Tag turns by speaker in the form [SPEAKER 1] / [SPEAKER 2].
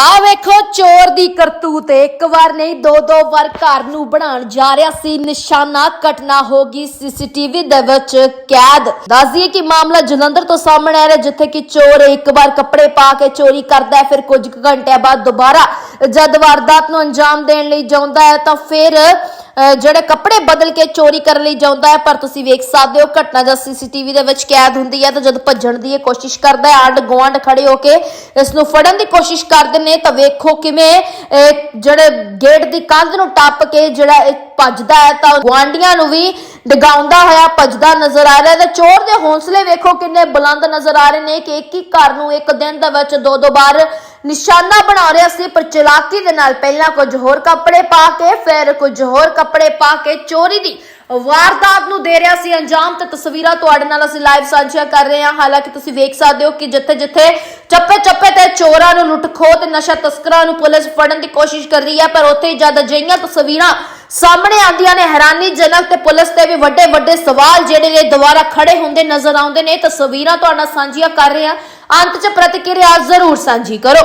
[SPEAKER 1] ਆ ਵੇਖੋ, ਚੋਰ ਦੀ ਕਰਤੂਤ ਇੱਕ ਵਾਰ ਨਹੀਂ ਦੋ ਦੋ ਵਾਰ ਘਰ ਨੂੰ ਬਣਾਉਣ ਜਾ ਰਿਹਾ ਸੀ। ਨਿਸ਼ਾਨਾ ਘਟਨਾ ਹੋ ਗਈ ਸੀਸੀਟੀਵੀ ਦੇ ਵਿੱਚ ਕੈਦ। ਦੱਸ ਕਿ ਮਾਮਲਾ ਜਲੰਧਰ ਤੋਂ ਸਾਹਮਣੇ ਆ ਰਿਹਾ, ਜਿੱਥੇ ਕਿ ਚੋਰ ਇੱਕ ਵਾਰ ਕੱਪੜੇ ਪਾ ਕੇ ਚੋਰੀ ਕਰਦਾ ਹੈ, ਫਿਰ ਕੁਝ ਘੰਟਿਆਂ ਬਾਅਦ ਦੁਬਾਰਾ ਜਦ ਵਾਰਦਾਤ ਨੂੰ ਅੰਜਾਮ ਦੇਣ ਲਈ ਜਾਂਦਾ ਹੈ, ਤਾਂ ਫਿਰ ਜਿਹੜੇ ਕੱਪੜੇ ਬਦਲ ਕੇ ਚੋਰੀ ਕਰਨ ਲਈ ਜਾਂਦਾ ਹੈ, ਪਰ ਤੁਸੀਂ ਵੇਖ ਸਕਦੇ ਹੋ ਘਟਨਾ ਜਦ ਸੀਸੀਟੀਵੀ ਦੇ ਵਿੱਚ ਕੈਦ ਹੁੰਦੀ ਹੈ ਤਾਂ ਜਦ ਭੱਜਣ ਦੀ ਇਹ ਕੋਸ਼ਿਸ਼ ਕਰਦਾ ਹੈ ਆਂਡ ਗੁਆਂਢ ਖੜੇ ਹੋ ਕੇ ਇਸ ਨੂੰ ਫੜਨ ਦੀ ਕੋਸ਼ਿਸ਼ ਕਰਦੇ ਨੇ, ਤਾਂ ਵੇਖੋ ਕਿਵੇਂ ਜਿਹੜੇ ਗੇਟ ਦੀ ਕੰਧ ਨੂੰ ਟੱਪ ਕੇ ਜਿਹੜਾ ਇਹ ਭੱਜਦਾ ਹੈ, ਤਾਂ ਗੁਆਂਢੀਆਂ ਨੂੰ ਵੀ ਡਗਾਉਂਦਾ ਹੋਇਆ ਭੱਜਦਾ ਨਜ਼ਰ ਆ ਰਿਹਾ ਹੈ। ਤੇ ਚੋਰ ਦੇ ਹੌਸਲੇ ਵੇਖੋ ਕਿੰਨੇ ਬੁਲੰਦ ਨਜ਼ਰ ਆ ਰਹੇ ਨੇ ਕਿ ਇੱਕ ਹੀ ਘਰ ਨੂੰ ਇੱਕ ਦਿਨ ਦੇ ਵਿੱਚ ਦੋ ਦੋ ਵਾਰ ਨਿਸ਼ਾਨਾ ਬਣਾ ਰਿਹਾ ਸੀ, ਪਰ ਚਲਾਕੀ ਦੇ ਨਾਲ ਪਹਿਲਾਂ ਕੁਝ ਹੋਰ ਕੱਪੜੇ ਪਾ ਕੇ, ਫਿਰ ਕੁਝ ਹੋਰ ਕੱਪੜੇ ਪਾ ਕੇ ਚੋਰੀ ਦੀ ਵਾਰਦਾਤ ਨੂੰ ਦੇ ਰਿਹਾ ਸੀ। ਅੰਜਾਮ ਤੇ ਤਸਵੀਰਾਂ ਤੁਹਾਡੇ ਨਾਲ ਅਸੀਂ ਲਾਈਵ ਸਾਂਝੀਆਂ ਕਰ ਰਹੇ ਹਾਂ। ਹਾਲਾਂਕਿ ਤੁਸੀਂ ਵੇਖ ਸਕਦੇ ਹੋ ਕਿ ਜਿੱਥੇ ਜਿੱਥੇ ਚੱਪੇ ਚੱਪੇ ਤੇ ਚੋਰਾਂ ਨੂੰ ਲੁੱਟ ਖੋਹ ਤੇ ਨਸ਼ਾ ਤਸਕਰਾਂ ਨੂੰ ਪੁਲਿਸ ਫੜਨ ਦੀ ਕੋਸ਼ਿਸ਼ ਕਰ ਰਹੀ ਹੈ, ਪਰ ਉੱਥੇ ਹੀ ਜਦ ਅਜਿਹੀਆਂ ਤਸਵੀਰਾਂ ਸਾਹਮਣੇ ਆਉਂਦੀਆਂ ਨੇ ਹੈਰਾਨੀਜਨਕ ਤੇ ਪੁਲਿਸ ਤੇ ਵੀ ਵੱਡੇ ਵੱਡੇ ਸਵਾਲ ਜਿਹੜੇ ਨੇ ਦੁਬਾਰਾ ਖੜੇ ਹੁੰਦੇ ਨਜ਼ਰ ਆਉਂਦੇ ਨੇ। ਤਸਵੀਰਾਂ ਤੁਹਾਡਾ ਸਾਂਝੀਆਂ ਕਰ ਰਹੇ ਹਾਂ। ਅੰਤ ਚ ਪ੍ਰਤੀਕਿਰਿਆ ਜ਼ਰੂਰ ਸਾਂਝੀ ਕਰੋ।